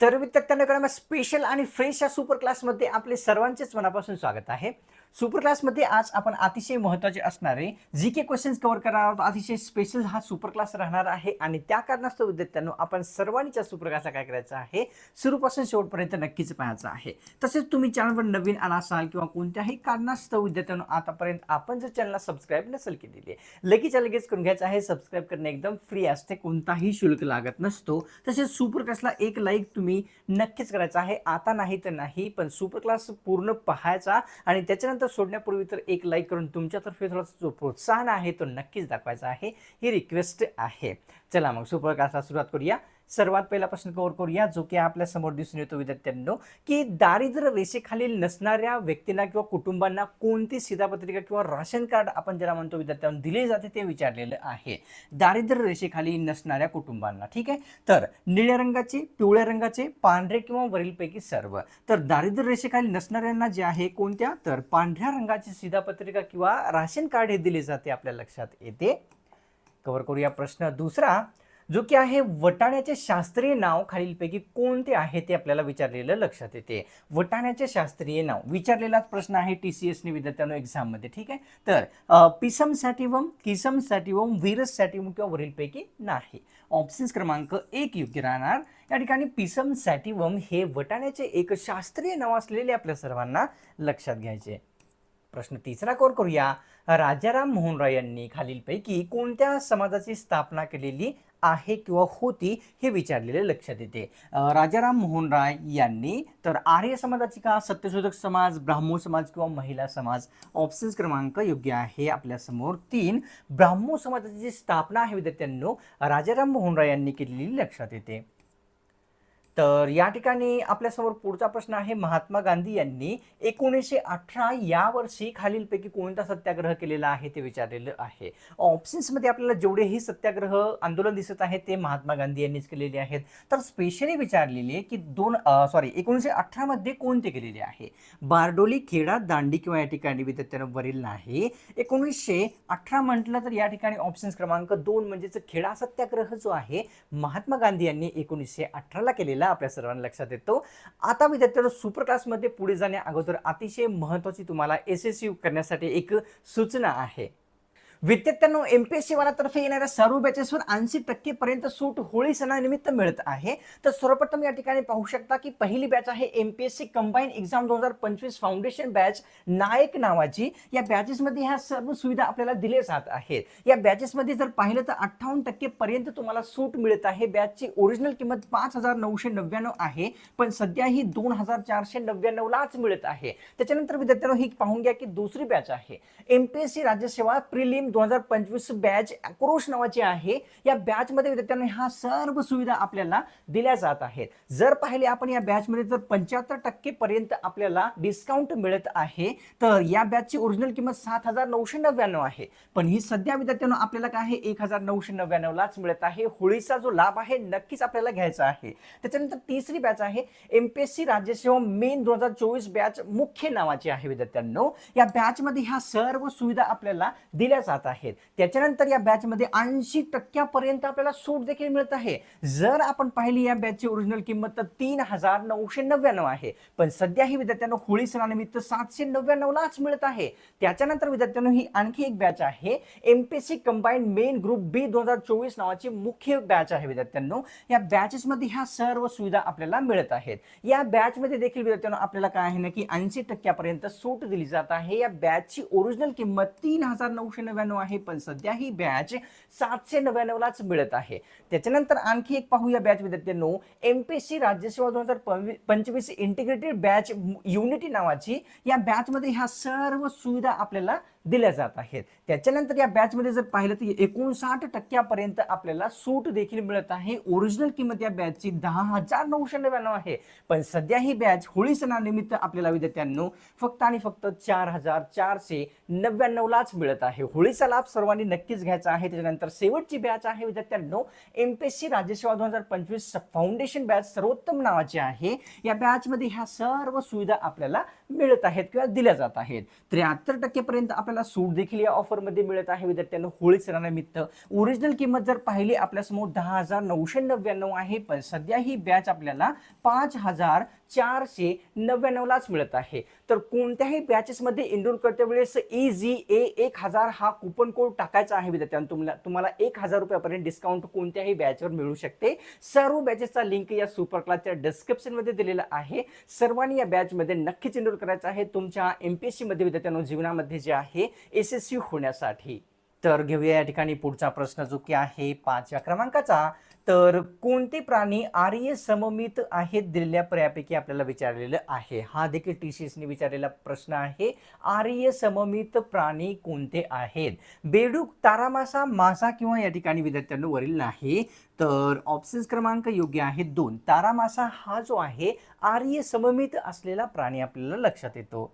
तर विद्यार्थ्यांकडे स्पेशल आणि फ्रेश या सुपर क्लासमध्ये आपले सर्वांचेच मनापासून स्वागत आहे. सुपर क्लासमध्ये आज आपण अतिशय महत्त्वाचे असणारे जी के क्वेश्चन्स कव्हर करणार आहोत. अतिशय स्पेशल हा सुपर क्लास राहणार आहे. आणि त्या कारणास्तव विद्यार्थ्यांनो आपण सर्वांनीच्या सुपर क्लासला काय करायचं आहे? सुरूपासून शेवटपर्यंत नक्कीच पाहायचं आहे. तसेच तुम्ही चॅनलवर नवीन आला असाल किंवा कोणत्याही कारणास्तव विद्यार्थ्यांनो आतापर्यंत आपण जर चॅनलला सबस्क्राईब नसेल केलेली आहे लगेच लगेच करून घ्यायचं आहे. सबस्क्राईब करणे एकदम फ्री असते. कोणताही शुल्क लागत नसतो. तसेच सुपर क्लासला एक लाईक तुम्ही नक्कीच करायचा आहे. आता नाही तर नाही पण सुपर क्लास पूर्ण पाहायचा. आणि त्याच्यानंतर सोडण्यापूर्वी तर एक लाईक करून तुमच्यातर्फे थोडासा जो प्रोत्साहन आहे तो नक्कीच दाखवायचा आहे. ही रिक्वेस्ट आहे. चला मग सुपर सुरुवात करूया. सर्वात पहिला प्रश्न कव्हर करूया जो की आपल्यासमोर दिसून येतो विद्यार्थ्यांनो की दारिद्र्य रेषेखालील नसणाऱ्या व्यक्तींना किंवा कुटुंबांना कोणती सीधापत्रिका किंवा राशन कार्ड आपण ज्याला म्हणतो विद्यार्थ्यांना दिले जाते ते विचारलेलं आहे. दारिद्र्य रेषेखाली नसणाऱ्या कुटुंबांना ठीक आहे? तर निळ्या रंगाचे पिवळ्या रंगाचे पांढरे किंवा वरीलपैकी सर्व. तर दारिद्र्य रेषेखाली नसणाऱ्यांना जे आहे कोणत्या? तर पांढऱ्या रंगाची सीधापत्रिका किंवा राशन कार्ड हे दिले जाते आपल्या लक्षात येते. कव्हर करूया प्रश्न. दुसरा जो की आहे वटाण्याचे शास्त्रीय नाव खालीलपैकी कोणते आहे ते आपल्याला विचारलेलं लक्षात येते. वटाण्याचे शास्त्रीय नाव विचारलेलाच प्रश्न आहे टी सी एसने विद्यार्थ्यांनो एक्झाममध्ये ठीक आहे? तर पिसम सॅटिवम किसम सॅटिवम व्हिरस सॅटिवम किंवा वरीलपैकी नाही. ऑप्शन्स क्रमांक एक योग्य राहणार. या ठिकाणी पिसम सॅटिवम हे वटाण्याचे एक शास्त्रीय नाव असलेले आपल्या सर्वांना लक्षात घ्यायचे. प्रश्न तिसरा कोर करूया. राजाराम मोहन राय यांनी खालीलपैकी कोणत्या समाजाची स्थापना केलेली आहे किंवा होती हे विचारलेले लक्षात येते. राजाराम मोहन राय यांनी तर आर्य समाजाची का सत्यशोधक समाज ब्राह्मो समाज किंवा महिला समाज ऑप्शन्स क्रमांक योग्य आहे आपल्यासमोर तीन. ब्राह्मो समाजाची जी स्थापना आहे विद्यार्थ्यांनो राजाराम मोहन राय यांनी केलेली लक्षात येते. तर या ठिकाणी आपल्यासमोर पुढचा प्रश्न आहे. महात्मा गांधी यांनी एकोणीसशे अठरा या वर्षी खालीलपैकी कोणता सत्याग्रह केलेला आहे ते विचारलेलं आहे. ऑप्शन्समध्ये आपल्याला जेवढेही सत्याग्रह आंदोलन दिसत आहे ते महात्मा गांधी यांनीच केलेले आहेत. तर स्पेशली विचारलेले आहे की दोन सॉरी एकोणीसशे अठरामध्ये कोणते केलेले आहे? बारडोली खेडा दांडी किंवा या ठिकाणी विद्यार्थ्यांना वरील नाही. एकोणीसशे अठरा म्हटलं तर या ठिकाणी ऑप्शन्स क्रमांक दोन म्हणजेच खेडा सत्याग्रह जो आहे महात्मा गांधी यांनी एकोणीसशे अठराला केलेला आपल्या सर्वांना लक्षात येतो. आता विद्यार्थ्यांनो सुपर क्लासमध्ये पुढे जाण्या अगोदर अतिशय महत्त्वाची तुम्हाला एस एस करण्यासाठी एक सूचना आहे. विद्यार्थ्यांनो एम पी एस सी वालातर्फे येणाऱ्या सर्व बॅचेसवर ऐंशी टक्केपर्यंत सूट होळी सणानिमित्त मिळत आहे. तर सर्वप्रथम या ठिकाणी पाहू शकता की पहिली बॅच आहे M P S C combine exam दोन हजार पंचवीस फाउंडेशन बॅच नायक नावाची. या बॅचेसमध्ये ह्या सर्व सुविधा आपल्याला दिल्या जात आहेत. या बॅचेसमध्ये जर पाहिलं तर अठ्ठावन्न टक्केपर्यंत तुम्हाला सूट मिळत आहे. बॅचची ओरिजिनल किंमत पाच हजार नऊशे नव्याण्णव आहे. पण सध्या ही दोन हजार चारशे नव्याण्णवलाच मिळत आहे. त्याच्यानंतर विद्यार्थ्यांनो ही पाहून घ्या की दुसरी बॅच आहे. एम पी एस सी राज्यसेवा प्रिलिम दोन हजार पंचवीस बॅच अक्रोश नावाची आहे. या बॅचमध्ये विद्यार्थ्यांना ह्या सर्व सुविधा आपल्याला दिल्या जात आहेत. जर पाहिले आपण या बॅचमध्ये जर पंच्याहत्तर टक्के पर्यंत आपल्याला डिस्काउंट मिळत आहे. तर या बॅचची ओरिजिनल किंमत सात हजार नऊशे नव्याण्णव आहे. पण ही सध्या विद्यार्थ्यांनो आपल्याला काय आहे? एक हजार नऊशे नव्याण्णवलाच मिळत आहे. होळीचा जो लाभ आहे नक्कीच आपल्याला घ्यायचा आहे. त्याच्यानंतर तिसरी बॅच आहे एमपीएससी राज्यसेवा मेन दोन हजार चोवीस बॅच मुख्य नावाची आहे विद्यार्थ्यांनो. या बॅचमध्ये ह्या सर्व सुविधा आपल्याला दिल्या जात आहेत. त्याच्यानंतर या बॅचमध्ये ऐंशी टक्क्यापर्यंत आपल्याला सूट देखील मिळत आहे. जर आपण पाहिली या बॅचची ओरिजिनल किंमत तर तीन हजार नऊशे नव्याण्णव आहे. पण सध्या ही विद्यार्थ्यांना होळी सणानिमित्त सातशे नव्याण्णवलाच मिळत आहे. त्याच्यानंतर विद्यार्थ्यांनो ही आणखी एक बॅच आहे. MPSC combine main group B दोन हजार चोवीस नावाची मुख्य बॅच आहे विद्यार्थ्यांनो. या बॅचेसमध्ये ह्या सर्व सुविधा आपल्याला मिळत आहेत. या बॅचमध्ये देखील विद्यार्थ्यांनो आपल्याला काय आहे ना की ऐंशी टक्क्यापर्यंत सूट दिली जात आहे. या बॅचची ओरिजिनल किंमत तीन हजार नऊशे नव्याण्णव आहे पण सध्या ही बॅच सातशे नव्याण्णवलाच मिळत आहे. त्याच्यानंतर आणखी एक पाहूया बॅच विद्यार्थ्यांनो. एमपीएससी राज्यसेवा दोन हजार पंचवीस इंटिग्रेटेड बॅच युनिटी नावाची या बॅचमध्ये ह्या सर्व सुविधा आपल्याला दिल्या जात आहेत. त्याच्यानंतर या बॅचमध्ये जर पाहिलं तर एकोणसाठ टक्क्यापर्यंत आपल्याला सूट देखील मिळत आहे. ओरिजिनल किंमत या बॅचची दहा हजार नऊशे नव्याण्णव आहे. पण सध्या ही बॅच होळी सणानिमित्त आपल्याला विद्यार्थ्यांनो फक्त आणि फक्त चार हजार चारशे नव्याण्णवलाच मिळत आहे. होळीचा लाभ सर्वांनी नक्कीच घ्यायचा आहे. त्याच्यानंतर शेवटची बॅच आहे विद्यार्थ्यांनो एम पी एस सी राज्यसेवा दोन हजार पंचवीस फाउंडेशन बॅच सर्वोत्तम नावाची आहे. या बॅचमध्ये ह्या सर्व सुविधा आपल्याला मिळत आहेत किंवा दिल्या जात आहेत. त्र्याहत्तर टक्केपर्यंत आपल्याला सूट देखील या ऑफरमध्ये मिळत आहे. विद्यार्थ्यांना होळी सणानिमित्त. ओरिजिनल किंमत जर पाहिली आपल्यासमोर दहा हजार नऊशे नव्याण्णव आहे. पण सध्या ही बॅच आपल्याला पाच हजार चारशे नव्याण्णवलाच मिळत आहे. तर कोणत्याही बॅचेसमध्ये एनरोल करते वेळेस ई जी ए एक हजार हा कुपन कोड टाकायचा आहे विद्यार्थ्यांना. तुम्हाला तुम्हाला एक हजार रुपयापर्यंत डिस्काउंट कोणत्याही बॅचवर मिळू शकते. सर्व बॅचेसचा लिंक या सुपर क्लासच्या डिस्क्रिप्शनमध्ये दिलेला आहे. सर्वांनी या बॅचमध्ये नक्कीच एनरोल करायचं आहे. तुमच्या एम पी एस सीमध्ये विद्यार्थ्यांना जीवनामध्ये जे आहे एस एस सी होण्यासाठी. तर घेऊया या ठिकाणी पुढचा प्रश्न जो की आहे. पाचव्या क्रमांकाचा. तर कोणते प्राणी आर्य सममित आहेत दिलेल्या पर्यापैकी आपल्याला विचारलेलं आहे? हा देखील टी सी एसने विचारलेला प्रश्न आहे. आर्य सममित प्राणी कोणते आहेत? बेडूक तारामासा मासा किंवा या ठिकाणी विद्यार्थ्यांना वरील नाही. तर ऑप्शन्स क्रमांक योग्य आहे दोन. तारामासा हा जो आहे आर्य सममित असलेला प्राणी आपल्याला लक्षात येतो.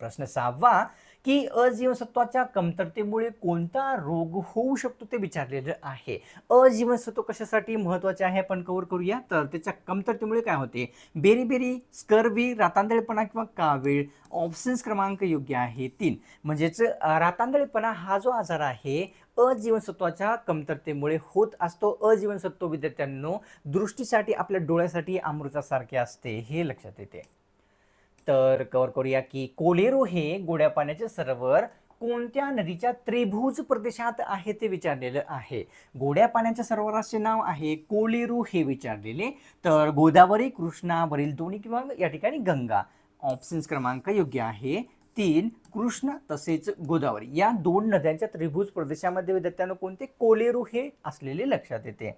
प्रश्न सहावा की अजीवनसत्वाच्या कमतरतेमुळे कोणता रोग होऊ शकतो ते विचारलेलं आहे. अजीवनसत्व कशासाठी महत्त्वाचे आहे आपण कव्हर करूया? तर त्याच्या कमतरतेमुळे काय होते? बेरीबेरी स्कर्वी रातांदळेपणा किंवा कावीळ ऑप्शन्स क्रमांक योग्य आहे तीन. म्हणजेच रातांदळेपणा हा जो आजार आहे अजीवनसत्वाच्या कमतरतेमुळे होत असतो. अजीवनसत्व विद्यार्थ्यांनो दृष्टीसाठी आपल्या डोळ्यासाठी अमृतासारखे असते हे लक्षात येते. तर कवर करूया की कोलेरो हे गोड्या पाण्याचे सरोवर कोणत्या नदीच्या त्रिभुज प्रदेशात आहे ते विचारलेलं आहे. गोड्या पाण्याच्या सरोवराचे नाव आहे कोलेरू हे विचारलेले. तर गोदावरी कृष्णावरील दोन्ही किंवा या ठिकाणी गंगा. ऑप्शन्स क्रमांक योग्य आहे तीन कृष्णा तसेच गोदावरी. या दोन नद्यांच्या त्रिभुज प्रदेशामध्ये विद्यार्थ्यांना कोणते? कोलेरू हे असलेले लक्षात येते.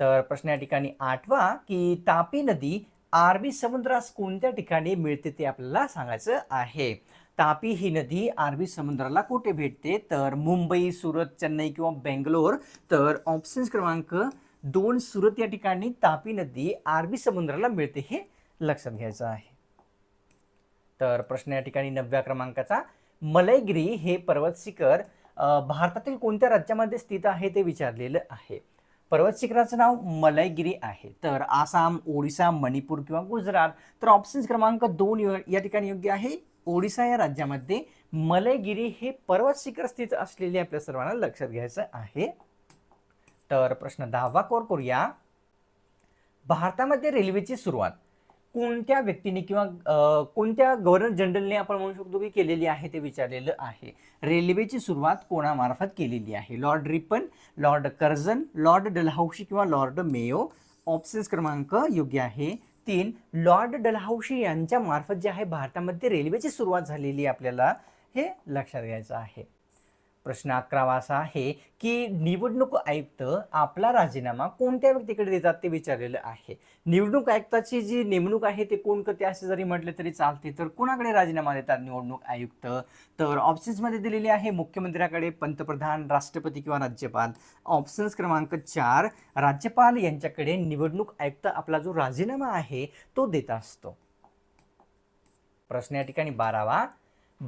तर प्रश्न या ठिकाणी आठवा की तापी नदी अरबी समुद्रास कोणत्या ठिकाणी मिळते ते आपल्याला सांगायचं आहे? तापी ही नदी अरबी समुद्राला कुठे भेटते? तर मुंबई सुरत चेन्नई किंवा बेंगलोर. तर ऑप्शन्स क्रमांक दोन सुरत या ठिकाणी तापी नदी अरबी समुद्राला मिळते हे लक्षात घ्यायचं आहे. तर प्रश्न या ठिकाणी नवव्या क्रमांकाचा. मलयगिरी हे पर्वत शिखर भारतातील कोणत्या राज्यामध्ये स्थित आहे ते विचारलेलं आहे. पर्वत शिखराचं नाव मलयगिरी आहे. तर आसाम ओडिसा मणिपूर किंवा गुजरात तर ऑप्शन्स क्रमांक दोन या ठिकाणी योग्य आहे. ओडिसा या राज्यामध्ये मलयगिरी हे पर्वत शिखर स्थित असलेले आपल्या सर्वांना लक्षात घ्यायचं आहे. तर प्रश्न दहावा कोर करूया. भारतामध्ये रेल्वेची सुरुवात. कोणत्या व्यक्तीने किंवा कोणत्या गव्हर्नर जनरलने आपण म्हणू शकतो की केलेली आहे ते विचारलेलं आहे? रेल्वेची सुरुवात कोणामार्फत केलेली आहे? Lord Ripon Lord Curzon Lord Dalhousie किंवा लॉर्ड मेयो ऑप्शन्स क्रमांक योग्य आहे. तीन लॉर्ड डलहौशी यांच्या मार्फत जे आहे भारतामध्ये रेल्वेची सुरुवात झालेली आपल्याला हे लक्षात घ्यायचं आहे. प्रश्न अकरावा असा आहे की निवडणूक आयुक्त आपला राजीनामा कोणत्या व्यक्तीकडे देतात ते विचारलेलं आहे. निवडणूक आयुक्ताची जी नेमणूक आहे ते कोण करते असे जरी म्हटले तरी चालते तर कोणाकडे राजीनामा देतात निवडणूक आयुक्त? तर ऑप्शन्समध्ये दिलेले आहे मुख्यमंत्र्याकडे पंतप्रधान राष्ट्रपती किंवा राज्यपाल. ऑप्शन्स क्रमांक चार राज्यपाल यांच्याकडे निवडणूक आयुक्त आपला जो राजीनामा आहे तो देत असतो. प्रश्न या ठिकाणी बारावा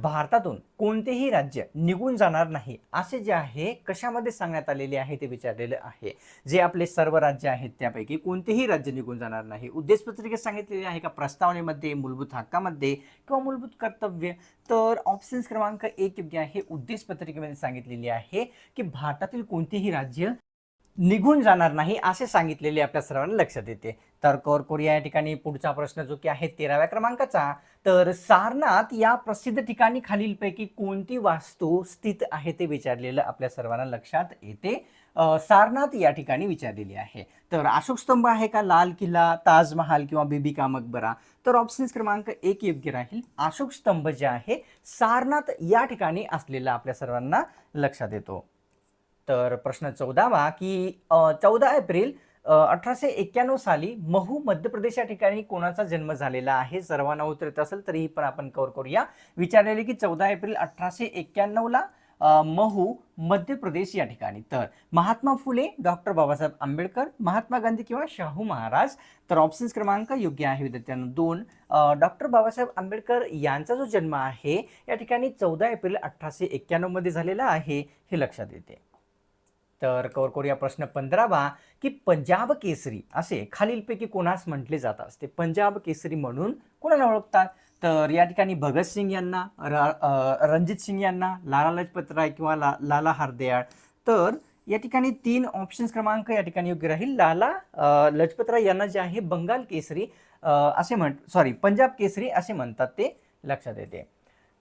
भारतातून कोणतेही राज्य निघून जाणार नाही असे जे आहे कशामध्ये सांगण्यात आलेले आहे ते विचारलेलं आहे. जे आपले सर्व राज्य आहेत त्यापैकी कोणतेही राज्य निघून जाणार नाही. उद्देश पत्रिकेत सांगितलेले आहे का प्रस्तावनेमध्ये मूलभूत हक्कामध्ये किंवा मूलभूत कर्तव्य? तर ऑप्शन्स क्रमांक एक योग्य आहे उद्देश पत्रिकेमध्ये सांगितलेली आहे की भारतातील कोणतेही राज्य निघून जाणार नाही असे सांगितलेले आपल्या सर्वांना लक्षात येते. तर कौर कोरिया या ठिकाणी पुढचा प्रश्न जो की आहे तेराव्या क्रमांकाचा तर सारनाथ या प्रसिद्ध ठिकाणी खालीलपैकी कोणती वास्तू स्थित आहे ते विचारलेलं आपल्या सर्वांना लक्षात येते. सारनाथ या ठिकाणी विचारलेली आहे. तर अशोक स्तंभ आहे का लाल किल्ला ताजमहाल किंवा बीबी का मकबरा? तर ऑप्शन्स क्रमांक एक योग्य राहील. अशोक स्तंभ जे आहे सारनाथ या ठिकाणी असलेला आपल्या सर्वांना लक्षात येतो. तर प्रश्न चौदावा की चौदा एप्रिल अठराशे एक्क्याण्णव साली महू मध्य प्रदेश या ठिकाणी कोणाचा जन्म झालेला आहे? सर्वांना उत्तर येत असेल तरीही पण आपण कव्हर करूया. विचारलेले की चौदा एप्रिल अठराशे एक्क्याण्णवला महू मध्य प्रदेश या ठिकाणी. तर महात्मा फुले डॉक्टर बाबासाहेब आंबेडकर महात्मा गांधी किंवा शाहू महाराज तर ऑप्शन्स क्रमांक योग्य आहे विद्यार्थ्यांना. दोन डॉक्टर बाबासाहेब आंबेडकर यांचा जो जन्म आहे या ठिकाणी चौदा एप्रिल अठराशे एक्क्याण्णवमध्ये झालेला आहे हे लक्षात येते. तर कवर करूया प्रश्न पंधरावा की पंजाब केसरी असे खालीलपैकी कोणास म्हटले जात असते पंजाब केसरी म्हणून कोणाला ओळखतात? तर या ठिकाणी भगतसिंग यांना रणजित सिंग यांना लाला लजपत राय किंवा ला लाला हरदयाळ. तर या ठिकाणी तीन ऑप्शन्स क्रमांक या ठिकाणी योग्य राहील. लाला अ, लजपत राय यांना जे आहे बंगाल केसरी असे म्हण सॉरी पंजाब केसरी असे म्हणतात ते लक्षात येते.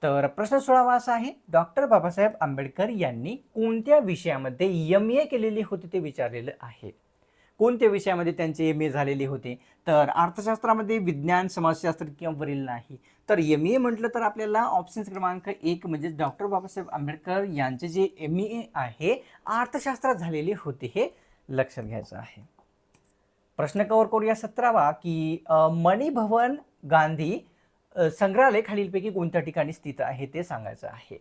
तर प्रश्न सोळावा असा आहे डॉक्टर बाबासाहेब आंबेडकर यांनी कोणत्या विषयामध्ये एम ए केलेली होती ते विचारलेलं आहे. कोणत्या विषयामध्ये त्यांचे एम ए झालेले होते? तर अर्थशास्त्रामध्ये विज्ञान समाजशास्त्र किंवा वरील नाही. तर एम ए म्हटलं तर आपल्याला ऑप्शन क्रमांक एक म्हणजे डॉक्टर बाबासाहेब आंबेडकर यांचे जे एम ए आहे अर्थशास्त्रात झालेले होते हे लक्षात घ्यायचं आहे. प्रश्न कवर करूया सतरावा की मणिभवन गांधी संग्रहालय खालीलपैकी कोणत्या ठिकाणी स्थित आहे ते सांगायचं आहे.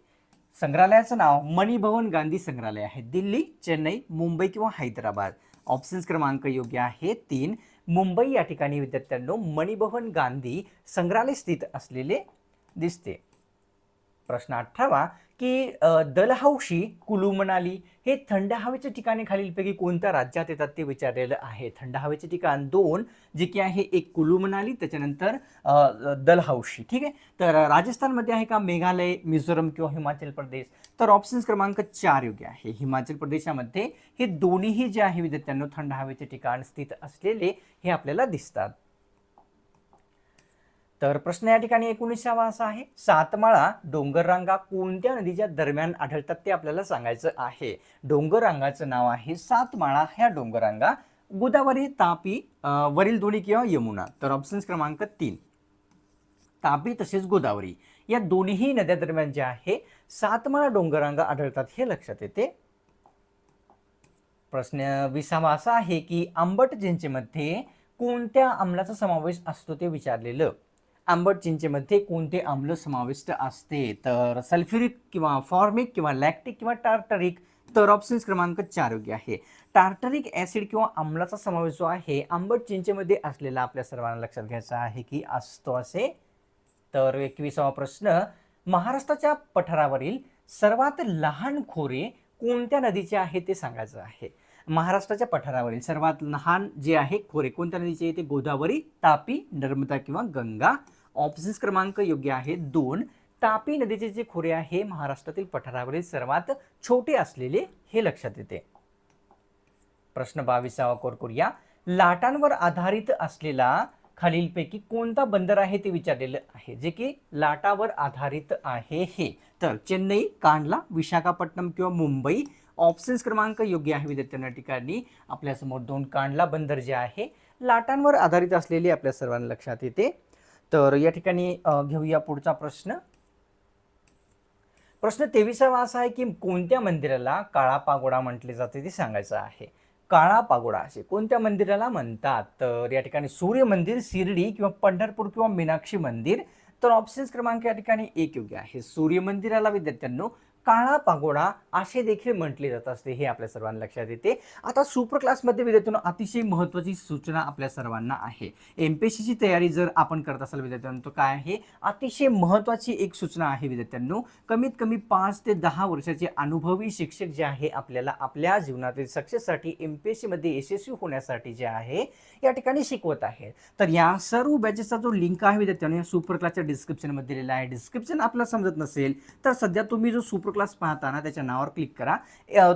संग्रहालयाचं नाव मणिभवन गांधी संग्रहालय आहे. दिल्ली चेन्नई मुंबई किंवा हैदराबाद. ऑप्शन्स क्रमांक योग्य आहे तीन. मुंबई या ठिकाणी विद्यार्थ्यांनो मणिभवन गांधी संग्रहालय स्थित असलेले दिसते. प्रश्न अठरावा. की दलहौशी कुलू मनाली हे थंड हवेच्या ठिकाणी खालीलपैकी कोणत्या राज्यात येतात ते विचारलेलं आहे. थंड हवेचे ठिकाण दोन जे की आहे एक कुलू मनाली त्याच्यानंतर दलहौशी. ठीक आहे? तर राजस्थानमध्ये आहे का मेघालय मिझोरम किंवा हिमाचल प्रदेश? तर ऑप्शन्स क्रमांक चार योग्य आहे. हिमाचल प्रदेशामध्ये हे दोन्हीही जे आहे विद्यार्थ्यांना थंड हवेचे ठिकाण स्थित असलेले हे आपल्याला दिसतात. तर प्रश्न या ठिकाणी एकोणीसावा असा आहे. सातमाळा डोंगररांगा कोणत्या नदीच्या दरम्यान आढळतात ते आपल्याला सांगायचं आहे. डोंगररांगाचं नाव आहे सातमाळा. ह्या डोंगररांगा गोदावरी तापी वरील दोन्ही किंवा यमुना. तर ऑप्शन क्रमांक तीन. तापी तसेच गोदावरी. या दोन्ही नद्या दरम्यान जे आहे सातमाळा डोंगररांगा आढळतात हे लक्षात येते. प्रश्न विसावा असा आहे की आंबट जिंचेमध्ये कोणत्या अंमलाचा समावेश असतो ते विचारलेलं. आंबट चिंचेमध्ये कोणते आम्ल समाविष्ट असते? तर सल्फ्युरिक किंवा फॉर्मिक किंवा लॅक्टिक किंवा टार्टरिक तर ऑप्शन्स क्रमांक चार योग्य आहे. टार्टरिक ॲसिड किंवा आम्लाचा समावेश जो आहे आंबट चिंचेमध्ये असलेला आपल्या सर्वांना लक्षात घ्यायचा आहे की असतो असे. तर एकविसावा प्रश्न महाराष्ट्राच्या पठारावरील सर्वात लहान खोरे कोणत्या नदीचे आहे ते सांगायचं आहे. महाराष्ट्राच्या पठारावरील सर्वात लहान जे आहे खोरे कोणत्या नदीचे? ते गोदावरी तापी नर्मदा किंवा गंगा. ऑप्शन्स क्रमांक योग्य आहे दोन. तापी नदीचे जे खोरे आहे महाराष्ट्रातील पठारावरील सर्वात छोटे असलेले हे लक्षात येते. प्रश्न बावीसावा कोर करूया. लाटांवर आधारित असलेला खालीलपैकी कोणता बंदर आहे ते विचारलेलं आहे. जे की लाटावर आधारित आहे हे. तर चेन्नई कांडला विशाखापट्टणम किंवा मुंबई ऑप्शन्स क्रमांक योग्य आहे विद्यार्थ्यांना ठिकाणी आपल्यासमोर दोन कांडला बंदर जे आहे लाटांवर आधारित असलेली आपल्या सर्वांना लक्षात येते. तर या ठिकाणी घेऊया पुढचा प्रश्न. प्रश्न तेविसावा असा आहे की कोणत्या मंदिराला काळा पागोडा म्हटले जाते ते सांगायचं आहे. काळा पागोडा असे कोणत्या मंदिराला म्हणतात? तर या ठिकाणी सूर्य मंदिर शिर्डी किंवा पंढरपूर किंवा मीनाक्षी मंदिर. तर ऑप्शन्स क्रमांक या ठिकाणी एक योग्य आहे. सूर्य मंदिराला विद्यार्थ्यांनो काळा पागोडा असे देखील म्हटले जात असते हे आपल्या सर्वांना लक्षात येते. आता सुपर क्लासमध्ये विद्यार्थ्यांना अतिशय महत्त्वाची सूचना आपल्या सर्वांना आहे. एम पी एस सीची तयारी जर आपण करत असाल विद्यार्थ्यांनो तर काय आहे? अतिशय महत्त्वाची एक सूचना आहे विद्यार्थ्यांनो. कमीत कमी पाच ते दहा वर्षाचे अनुभवी शिक्षक जे आहे आपल्याला आपल्या जीवनातील सक्सेससाठी एम पी एस सीमध्ये यशस्वी होण्यासाठी जे आहे या ठिकाणी शिकवत आहे तर या सर्व बॅचेसचा जो लिंक आहे विद्यार्थ्यांनो या सुपर क्लासच्या डिस्क्रिप्शनमध्ये दिलेला आहे. डिस्क्रिप्शन आपल्याला समजत नसेल तर सध्या तुम्ही जो सुपर क्लास पाहताना त्याच्या नावावर क्लिक करा.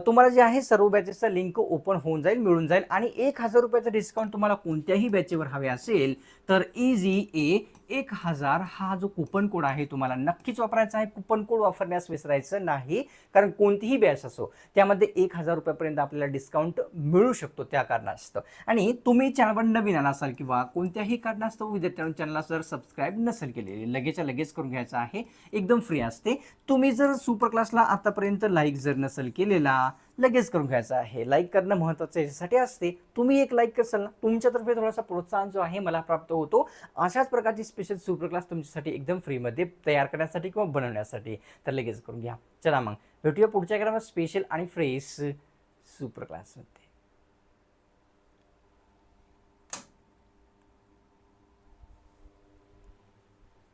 तुम्हाला जे आहे सर्व बॅचेसचा लिंक ओपन होऊन जाईल मिळून जाईल. आणि एक हजार रुपयाचा डिस्काउंट तुम्हाला कोणत्याही बॅचेवर हवे असेल तर इझी ए एक हजार हा जो कुपन कोड आहे तुम्हाला नक्कीच वापरायचा आहे. कुपन कोड वापरण्यास विसरायचं नाही. कारण कोणतीही बॅच असो त्यामध्ये एक हजार रुपयापर्यंत आपल्याला डिस्काउंट मिळू शकतो त्या कारणास्तव. आणि तुम्ही चॅनलवर नवीन आला असाल किंवा कोणत्याही कारणास्तव विद्यार्थ्यांना चॅनलला जर सबस्क्राईब नसेल केलेले लगेचच्या लगेच करून घ्यायचं आहे. एकदम फ्री असते. तुम्ही जर सुपर क्लासला आतापर्यंत लाईक जर नसेल केलेला लगेच करून घ्यायचं आहे. लाईक करणं महत्त्वाचं याच्यासाठी असते तुम्ही एक लाईक करसाल ना तुमच्यातर्फे थोडासा प्रोत्साहन जो आहे मला प्राप्त होतो. अशाच प्रकारची स्पेशल सुपर क्लास तुमच्यासाठी एकदम फ्रीमध्ये तयार करण्यासाठी किंवा बनवण्यासाठी. तर लगेच करून घ्या. चला मग भेटूया पुढच्या ग्रामात स्पेशल आणि फ्रेश सुपर क्लासमध्ये